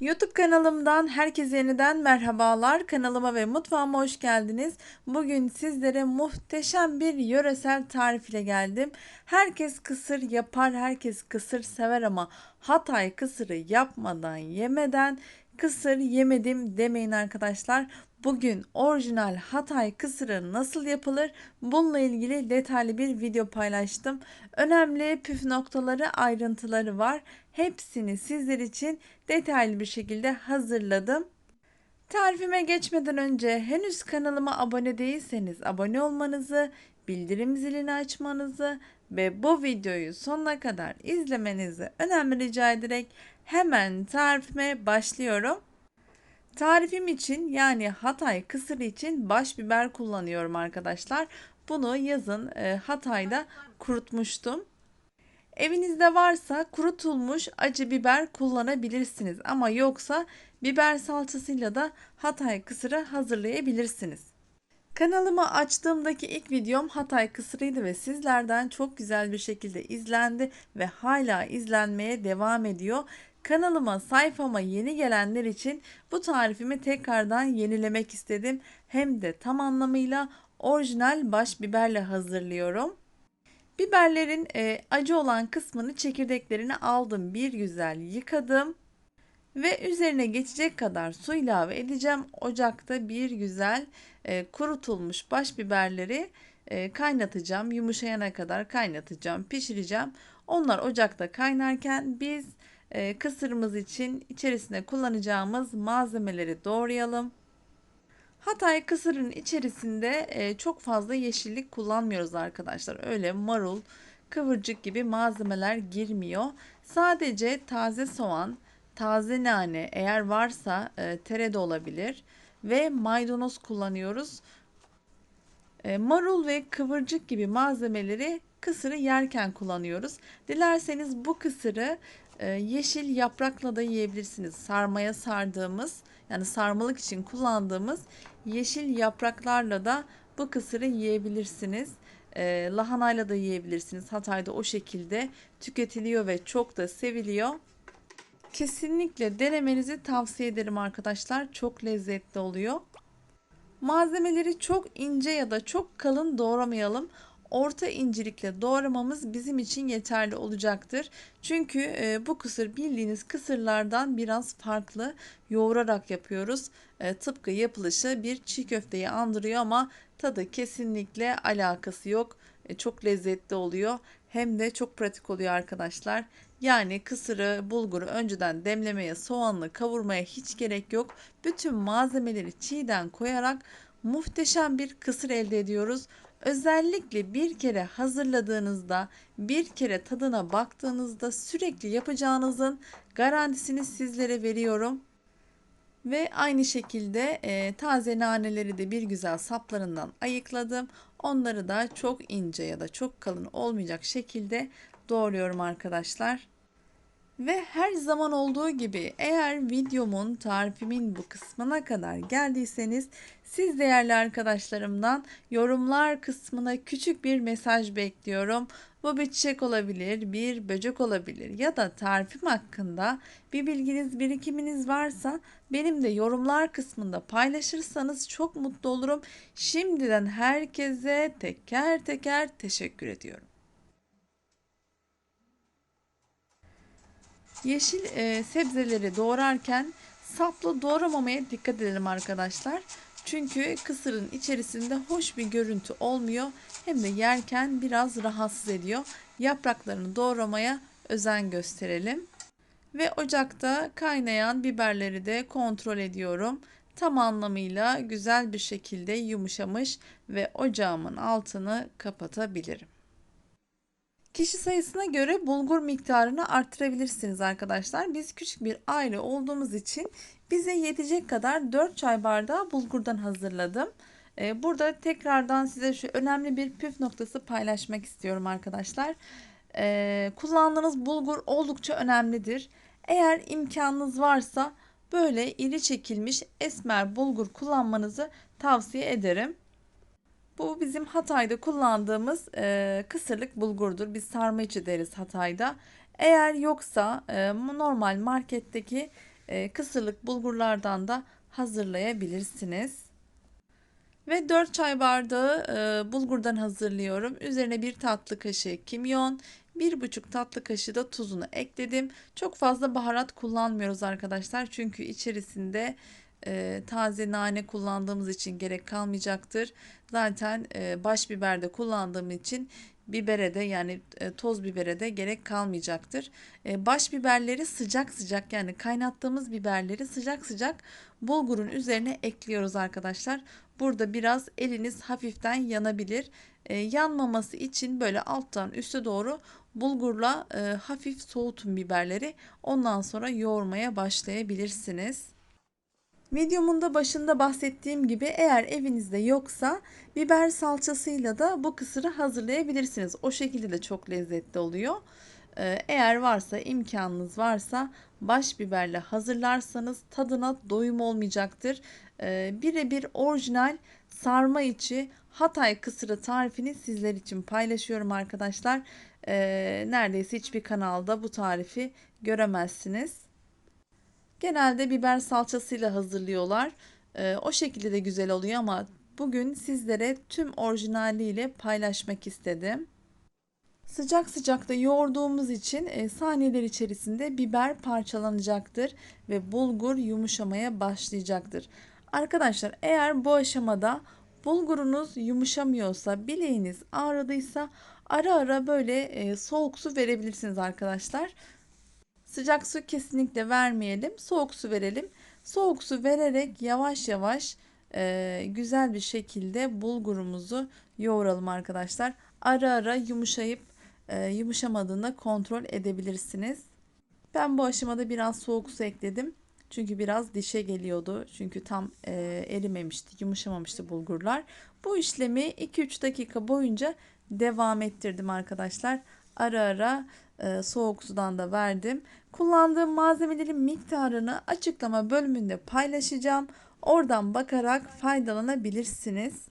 YouTube kanalımdan herkese yeniden merhabalar. Kanalıma ve mutfağıma hoş geldiniz. Bugün sizlere muhteşem bir yöresel tarif ile geldim. Herkes kısır yapar, herkes kısır sever ama Hatay kısırı yapmadan, yemeden kısır yemedim demeyin arkadaşlar. Bugün orijinal Hatay kısırı nasıl yapılır? Bununla ilgili detaylı bir video paylaştım. Önemli püf noktaları, ayrıntıları var. Hepsini sizler için detaylı bir şekilde hazırladım. Tarifime geçmeden önce henüz kanalıma abone değilseniz abone olmanızı, bildirim zilini açmanızı ve bu videoyu sonuna kadar izlemenizi önemli rica ederek hemen tarifime başlıyorum. Tarifim için yani Hatay kısır için baş biber kullanıyorum arkadaşlar. Bunu yazın e, Hatay'da kurutmuştum. Evinizde varsa kurutulmuş acı biber kullanabilirsiniz ama yoksa biber salçasıyla da Hatay kısırı hazırlayabilirsiniz. Kanalımı açtığımdaki ilk videom Hatay kısırıydı ve sizlerden çok güzel bir şekilde izlendi ve hala izlenmeye devam ediyor. Kanalıma sayfama yeni gelenler için bu tarifimi tekrardan yenilemek istedim. Hem de tam anlamıyla orijinal baş biberle hazırlıyorum. Biberlerin e, acı olan kısmını çekirdeklerini aldım. Bir güzel yıkadım. Ve üzerine geçecek kadar su ilave edeceğim. Ocakta bir güzel e, kurutulmuş baş biberleri e, kaynatacağım. Yumuşayana kadar kaynatacağım, pişireceğim. Onlar ocakta kaynarken biz e, kısırımız için içerisine kullanacağımız malzemeleri doğrayalım. Hatay kısırın içerisinde e, çok fazla yeşillik kullanmıyoruz arkadaşlar. Öyle marul, kıvırcık gibi malzemeler girmiyor. Sadece taze soğan, taze nane eğer varsa e, tere de olabilir ve maydanoz kullanıyoruz. E, marul ve kıvırcık gibi malzemeleri kısırı yerken kullanıyoruz. Dilerseniz bu kısırı e, yeşil yaprakla da yiyebilirsiniz. Sarmaya sardığımız yani sarmalık için kullandığımız yeşil yapraklarla da bu kısırı yiyebilirsiniz. E, lahanayla da yiyebilirsiniz. Hatay'da o şekilde tüketiliyor ve çok da seviliyor. Kesinlikle denemenizi tavsiye ederim arkadaşlar. Çok lezzetli oluyor. Malzemeleri çok ince ya da çok kalın doğramayalım orta incelikle doğramamız bizim için yeterli olacaktır. Çünkü e, bu kısır bildiğiniz kısırlardan biraz farklı yoğurarak yapıyoruz. E, tıpkı yapılışı bir çiğ köfteyi andırıyor ama tadı kesinlikle alakası yok. E, çok lezzetli oluyor. Hem de çok pratik oluyor arkadaşlar. Yani kısırı, bulguru önceden demlemeye, soğanlı kavurmaya hiç gerek yok. Bütün malzemeleri çiğden koyarak muhteşem bir kısır elde ediyoruz. Özellikle bir kere hazırladığınızda, bir kere tadına baktığınızda sürekli yapacağınızın garantisini sizlere veriyorum. Ve aynı şekilde e, taze naneleri de bir güzel saplarından ayıkladım. Onları da çok ince ya da çok kalın olmayacak şekilde doğruyorum arkadaşlar. Ve her zaman olduğu gibi eğer videomun tarifimin bu kısmına kadar geldiyseniz siz değerli arkadaşlarımdan yorumlar kısmına küçük bir mesaj bekliyorum. Bu bir çiçek olabilir, bir böcek olabilir ya da tarifim hakkında bir bilginiz, birikiminiz varsa benim de yorumlar kısmında paylaşırsanız çok mutlu olurum. Şimdiden herkese teker teker teşekkür ediyorum. Yeşil e, sebzeleri doğrarken saplı doğramamaya dikkat edelim arkadaşlar. Çünkü kısırın içerisinde hoş bir görüntü olmuyor. Hem de yerken biraz rahatsız ediyor. Yapraklarını doğramaya özen gösterelim. Ve ocakta kaynayan biberleri de kontrol ediyorum. Tam anlamıyla güzel bir şekilde yumuşamış ve ocağımın altını kapatabilirim. Kişi sayısına göre bulgur miktarını arttırabilirsiniz arkadaşlar. Biz küçük bir aile olduğumuz için bize yetecek kadar 4 çay bardağı bulgurdan hazırladım. Ee, burada tekrardan size şu önemli bir püf noktası paylaşmak istiyorum arkadaşlar. Ee, kullandığınız bulgur oldukça önemlidir. Eğer imkanınız varsa böyle iri çekilmiş esmer bulgur kullanmanızı tavsiye ederim. Bu bizim Hatay'da kullandığımız e, kısırlık bulgurdur. Biz sarma içi deriz Hatay'da. Eğer yoksa e, normal marketteki e, kısırlık bulgurlardan da hazırlayabilirsiniz. Ve 4 çay bardağı e, bulgurdan hazırlıyorum. Üzerine bir tatlı kaşığı kimyon, 1,5 tatlı kaşığı da tuzunu ekledim. Çok fazla baharat kullanmıyoruz arkadaşlar. Çünkü içerisinde e, taze nane kullandığımız için gerek kalmayacaktır. Zaten e, baş biber de kullandığım için bibere de yani e, toz bibere de gerek kalmayacaktır. E, baş biberleri sıcak sıcak yani kaynattığımız biberleri sıcak sıcak bulgurun üzerine ekliyoruz arkadaşlar. Burada biraz eliniz hafiften yanabilir. E, yanmaması için böyle alttan üste doğru bulgurla hafif soğutun biberleri. Ondan sonra yoğurmaya başlayabilirsiniz. Videomun da başında bahsettiğim gibi eğer evinizde yoksa biber salçasıyla da bu kısırı hazırlayabilirsiniz. O şekilde de çok lezzetli oluyor. Ee, eğer varsa imkanınız varsa baş biberle hazırlarsanız tadına doyum olmayacaktır. Ee, birebir orijinal sarma içi Hatay kısırı tarifini sizler için paylaşıyorum arkadaşlar. Ee, neredeyse hiçbir kanalda bu tarifi göremezsiniz. Genelde biber salçasıyla hazırlıyorlar. Ee, o şekilde de güzel oluyor ama bugün sizlere tüm orijinaliyle paylaşmak istedim. Sıcak sıcak da yoğurduğumuz için e, saniyeler içerisinde biber parçalanacaktır ve bulgur yumuşamaya başlayacaktır. Arkadaşlar eğer bu aşamada bulgurunuz yumuşamıyorsa, bileğiniz ağrıdıysa ara ara böyle e, soğuk su verebilirsiniz arkadaşlar. Sıcak su kesinlikle vermeyelim. Soğuk su verelim. Soğuk su vererek yavaş yavaş e, güzel bir şekilde bulgurumuzu yoğuralım arkadaşlar. Ara ara yumuşayıp e, yumuşamadığında kontrol edebilirsiniz. Ben bu aşamada biraz soğuk su ekledim. Çünkü biraz dişe geliyordu. Çünkü tam e, erimemişti, yumuşamamıştı bulgurlar. Bu işlemi 2-3 dakika boyunca devam ettirdim arkadaşlar. Ara ara e, soğuk sudan da verdim. Kullandığım malzemelerin miktarını açıklama bölümünde paylaşacağım. Oradan bakarak faydalanabilirsiniz.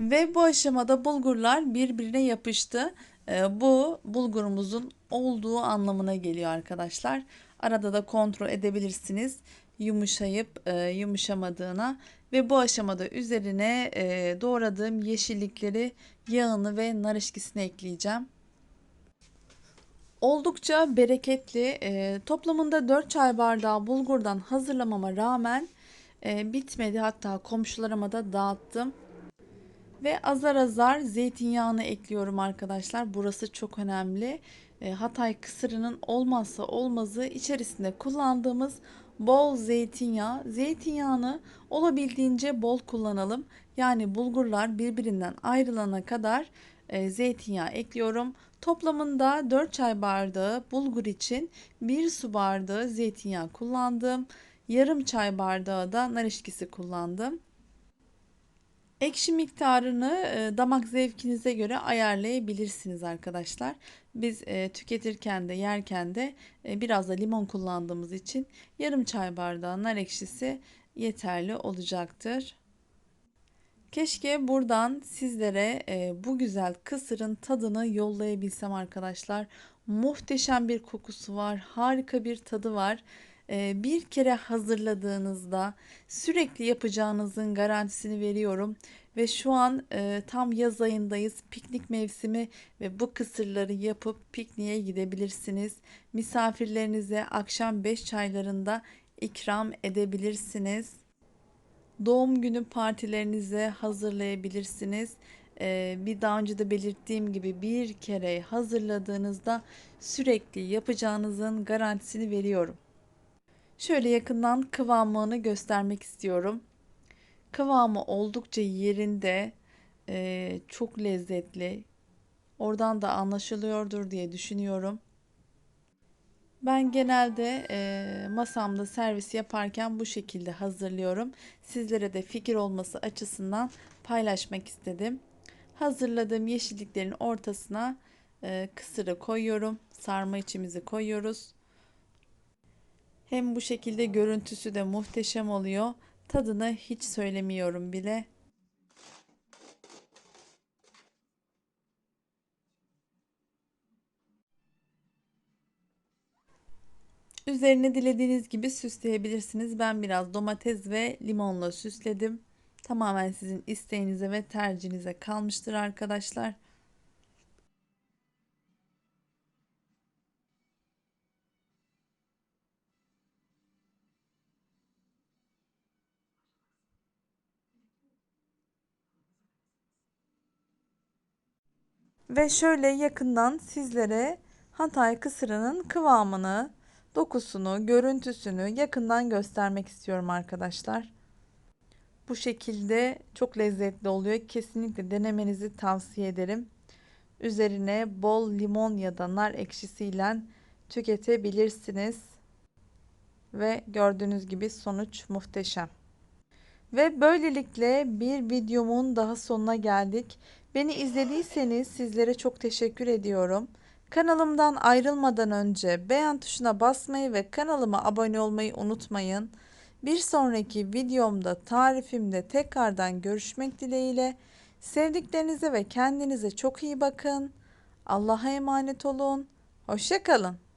Ve bu aşamada bulgurlar birbirine yapıştı. E, bu bulgurumuzun olduğu anlamına geliyor arkadaşlar. Arada da kontrol edebilirsiniz yumuşayıp e, yumuşamadığına ve bu aşamada üzerine doğradığım yeşillikleri yağını ve nar eşkisini ekleyeceğim. Oldukça bereketli. E, toplamında 4 çay bardağı bulgurdan hazırlamama rağmen e, bitmedi. Hatta komşularıma da dağıttım. Ve azar azar zeytinyağını ekliyorum arkadaşlar. Burası çok önemli. E, Hatay kısırının olmazsa olmazı içerisinde kullandığımız bol zeytinyağı. Zeytinyağını olabildiğince bol kullanalım. Yani bulgurlar birbirinden ayrılana kadar e, zeytinyağı ekliyorum. Toplamında 4 çay bardağı bulgur için 1 su bardağı zeytinyağı kullandım. Yarım çay bardağı da nar eşkisi kullandım. Ekşi miktarını e, damak zevkinize göre ayarlayabilirsiniz arkadaşlar. Biz e, tüketirken de yerken de e, biraz da limon kullandığımız için yarım çay bardağı nar ekşisi yeterli olacaktır. Keşke buradan sizlere e, bu güzel kısırın tadını yollayabilsem arkadaşlar. Muhteşem bir kokusu var, harika bir tadı var. E, bir kere hazırladığınızda sürekli yapacağınızın garantisini veriyorum. Ve şu an e, tam yaz ayındayız, piknik mevsimi ve bu kısırları yapıp pikniğe gidebilirsiniz. Misafirlerinize akşam 5 çaylarında ikram edebilirsiniz doğum günü partilerinize hazırlayabilirsiniz. Ee, bir daha önce de belirttiğim gibi bir kere hazırladığınızda sürekli yapacağınızın garantisini veriyorum. Şöyle yakından kıvamını göstermek istiyorum. Kıvamı oldukça yerinde, e, çok lezzetli. Oradan da anlaşılıyordur diye düşünüyorum. Ben genelde e, masamda servis yaparken bu şekilde hazırlıyorum. Sizlere de fikir olması açısından paylaşmak istedim. Hazırladığım yeşilliklerin ortasına e, kısırı koyuyorum. Sarma içimizi koyuyoruz. Hem bu şekilde görüntüsü de muhteşem oluyor. Tadını hiç söylemiyorum bile. Üzerine dilediğiniz gibi süsleyebilirsiniz. Ben biraz domates ve limonla süsledim. Tamamen sizin isteğinize ve tercihinize kalmıştır arkadaşlar. Ve şöyle yakından sizlere Hatay kısırının kıvamını, dokusunu, görüntüsünü yakından göstermek istiyorum arkadaşlar. Bu şekilde çok lezzetli oluyor. Kesinlikle denemenizi tavsiye ederim. Üzerine bol limon ya da nar ekşisiyle tüketebilirsiniz. Ve gördüğünüz gibi sonuç muhteşem. Ve böylelikle bir videomun daha sonuna geldik. Beni izlediyseniz sizlere çok teşekkür ediyorum. Kanalımdan ayrılmadan önce beğen tuşuna basmayı ve kanalıma abone olmayı unutmayın. Bir sonraki videomda tarifimde tekrardan görüşmek dileğiyle. Sevdiklerinize ve kendinize çok iyi bakın. Allah'a emanet olun. Hoşçakalın.